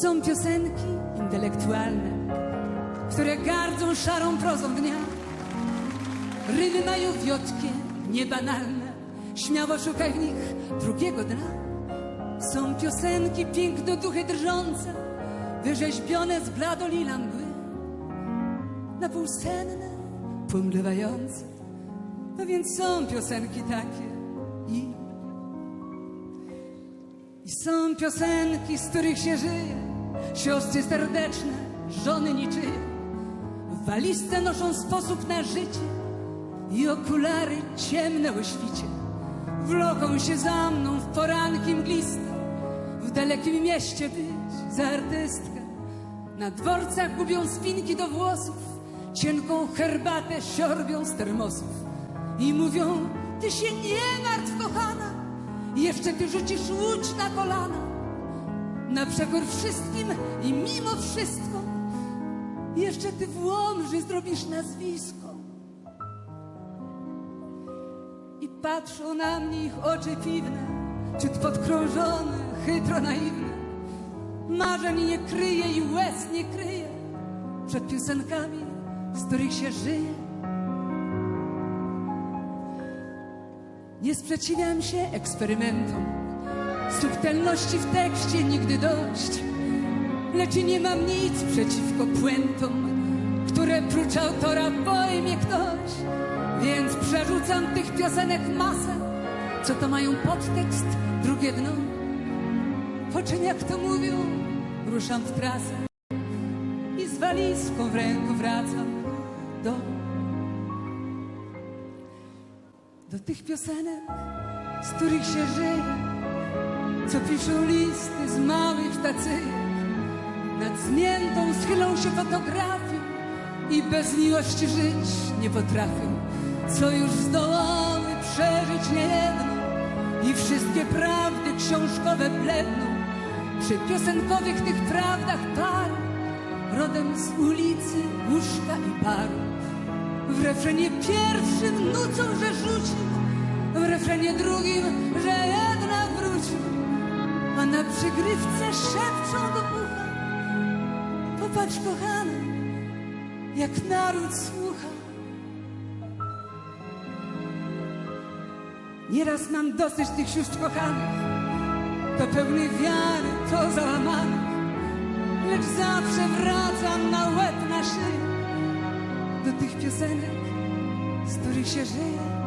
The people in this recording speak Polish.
Są piosenki intelektualne, które gardzą szarą prozą dnia. Rymy mają wiotkie, niebanalne, śmiało szukaj w nich drugiego dna. Są piosenki piękno duchy drżące, wyrzeźbione z bladolila mgły. Na pół senne, pomdlewające. No więc są piosenki takie i i są piosenki, z których się żyje, siostry serdeczne, żony niczyje. W walizce noszą sposób na życie i okulary ciemne o świcie. Wloką się za mną w poranki mgliste, w dalekim mieście być za artystkę. Na dworcach gubią spinki do włosów, cienką herbatę siorbią z termosów. I mówią, ty się nie martw, kochana, jeszcze ty rzucisz łódź na kolana. Na przekór wszystkim i mimo wszystko, jeszcze ty w Łomży zrobisz nazwisko. I patrzą na mnie ich oczy piwne, ciut podkrążone, chytro naiwne. Marzeń nie kryje i łez nie kryje przed piosenkami, z których się żyje. Nie sprzeciwiam się eksperymentom, subtelności w tekście nigdy dość, lecz nie mam nic przeciwko puentom, które prócz autora pojmie ktoś, więc przerzucam tych piosenek masę, co to mają podtekst, drugie dno. Po czym, jak to mówią, ruszam w trasę i z walizką w ręku wracam do do tych piosenek, z których się żyje, co piszą listy z małych stacyjek. Nad zmiętą schylą się fotografią i bez miłości żyć nie potrafią, co już zdołały przeżyć niejedno i wszystkie prawdy książkowe bledną przy piosenkowych tych prawdach par, rodem z ulicy, łóżka i baru. W refrenie pierwszym nucą, że rzucił, w refrenie drugim, że jednak wrócił, a na przygrywce szepczą do ucha. Popatrz, kochany, jak naród słucha. Nieraz mam dosyć tych sióstr kochanych, to pełny wiary, to załamany, lecz zawsze wracam na łeb, na szyję do tych piosenek, z których się żyje.